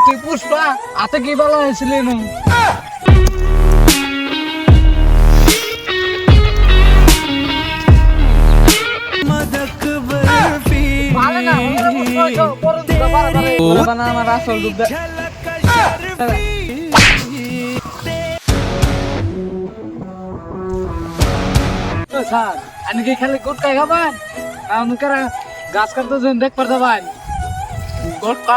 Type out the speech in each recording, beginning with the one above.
তুই পুষ্পা হাতে কি বলা হয়েছিল আমার আসল আপনি কি খালি গুটকাই খাবেন? আমাদের গাছ কাটতে দেখ পারতে পারেন গুটকা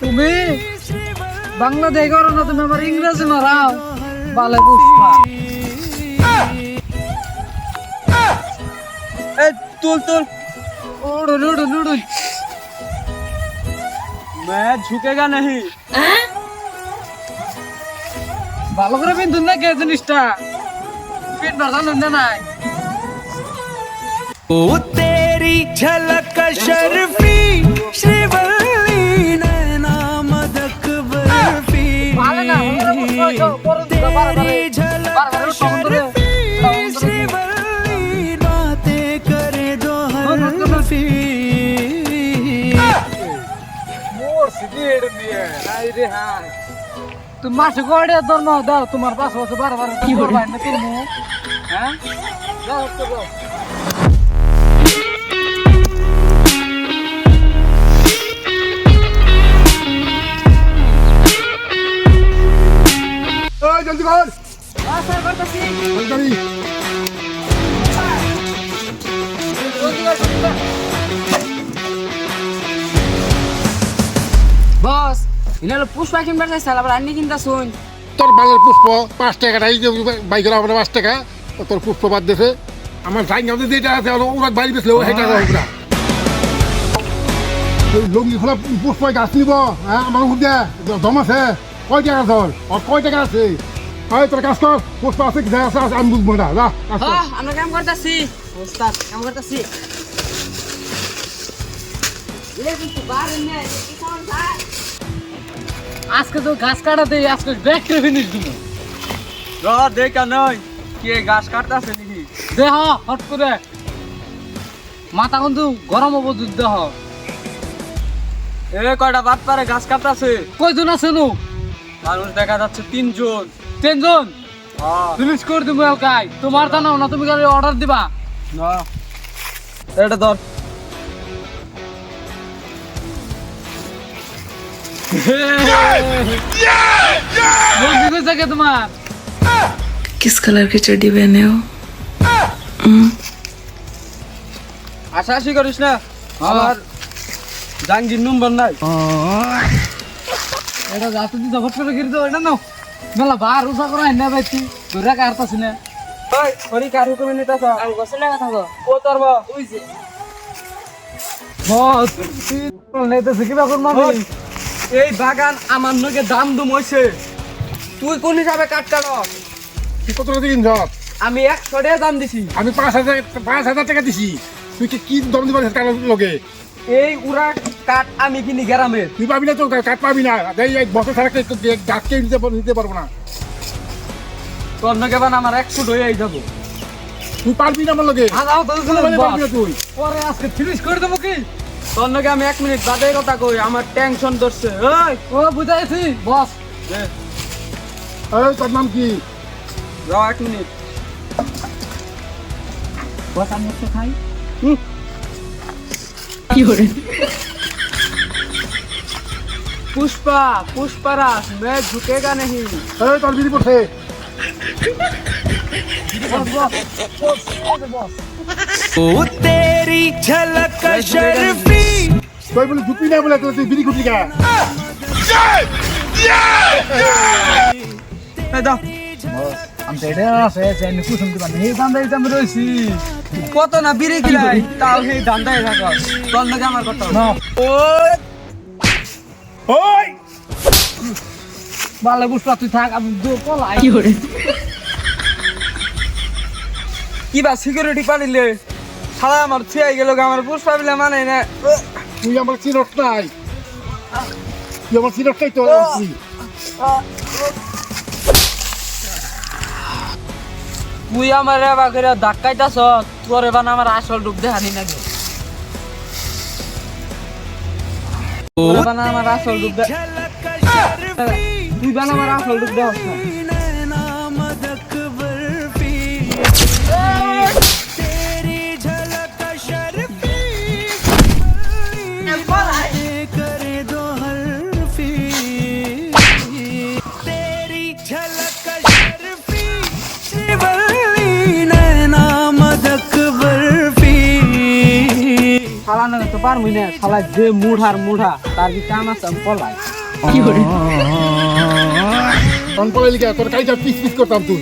তুমি বাংলা দেখো না তুমি আমার ইংরেজি মারাও ভালো পুষ্পা ए तुल तुल উড়ুন উড়ুন উড়ুন मैं झुकेगा नहीं ভালো করে পিন্তুন না কে জিনিসটা পিন বাজানো না নাই ओ तेरी झलक शर्फी श्रीवल्ली तुम मासे गोड़े दर ना दर तुम्हारे पास हो बार बार की हो भाई ना तुम हैं जाओ तो जाओ ओए जल्दी कर हाँ सर कर तो सी जल्दी कर जल्दी कर বস ইনালো পুষ্পা কিনবার চাইছে আবার আন্নি কিনতা শুন তোর বাংলার পুষ্প পাঁচ টাকা এই যে বাইকের আমরা পাঁচ টাকা তোর পুষ্প বাদ দেছে আমার সাইন গামতে যেটা আছে ওরা বাড়ি বেসলে ও সেটা হোক না ওই লঙ্গি খোলা পুষ্প গাছ নিব হ্যাঁ আমার উপর দে দম আছে। কয় টাকা তোর আর কয় টাকা আছে? ওই তোর কাজ কর পুষ্প আছে কি আছে আছে, আমি বুঝব না যা আমরা কাম করতাছি। ওস্তাদ কাম করতাছি। এ কিন্তু বারেন না কি ভাই আজকে তো গাছ কাটাতে আজকে ব্যাগ করে ফিনিশ দিব র দেখা নয় কে গাছ কাটতেছে নাকি? দেহ হট করে। মাথা কিন্তু গরম হব দুধ দেহ। এ কয়টা বাদ পারে গাছ কাটতেছে? কয়জন আছে নু? মানুষ দেখা যাচ্ছে তিনজন। তিনজন? ফিনিশ করে দিব এলকাই তোমার জানাও না তুমি অর্ডার দিবা। না এটা ধর। তোমার किस कलर की चड्डी पहने हो আশা আশি করিস না আমার জাঙ্গির নম্বর নাই এটা যাতে দিতে হট করে গিয়ে দাও এটা নাও মেলা বার উষা করে না বাইতি ধরে কাটতাছি না ওই হরি কার হুকুমে নিতেছ আমি গোসল লাগা থাকো ও তোর বা ওই যে বস নেতেছে কিবা করবো আমি ওই, এই বাগান আমার নগে দাম দুম হইছে। তুই কোন হিসাবে কাট কাট তুই কত টাকা দিন ধর আমি একশো টাকা দাম দিছি। আমি পাঁচ হাজার পাঁচ হাজার টাকা দিছি। তুই কি দাম দিবার কার লগে? এই উড়া কাঠ আমি কিনি গ্রামের তুই পাবি না তো কাট পাবি না। এই এক বছর ছাড়া গাছকে নিতে নিতে পারব না। তোর নগে বান আমার একশো হয়ে যাব। তুই পারবি না আমার লগে? মানে তুই? পরে আজকে ফিনিশ করে দেবো কি? তোর নগে আমি এক মিনিট বাদে কথা কই আমার টেনশন ধরছে ওই ও বুঝাইছি বস দে, এই তোর নাম কি যাও এক মিনিট বস আমি একটু খাই पुष्पा पुष्पराज मैं झुकेगा नहीं এই তোর বিড়ি পড়ছে ओ तेरी झलक शर्फी তুই বলে ঢুকবি না বলে তুই বিড়ি খুঁটি গা এই দাও। আমি এটা আছে চাইনি কুসুম দিবা এই দান্দা এটা আমি রইছি কত না বিড়ি কিলাই তাও সেই ধান্দায় থাকো। তোর নগে আমার কথা না। ও ওই। ভালো পুষ্পা তুই থাক আমি দূর পলাই কি বা সিকিউরিটি পালিলে সারা আমার ছিয়াই গেল আমার পুষ্পা বিলে মানে না। তুই আমার চিরট নাই। তুই আমার চিরটটাই তো তুই তুই আমার এবার করে ধাক্কাইতাছ তোর এবার আমার আসল রূপ দেখানি নাকি? আমার আসল রূপ দে তুই বান আমার আসল রূপ দেখাস না। শালা না তো পারবি না শালা যে মুঠার মুঠা তার কি কাম আছে আমি পলাই তখন পড়াই লিখে তোর কাইটা পিস পিস করতাম তুই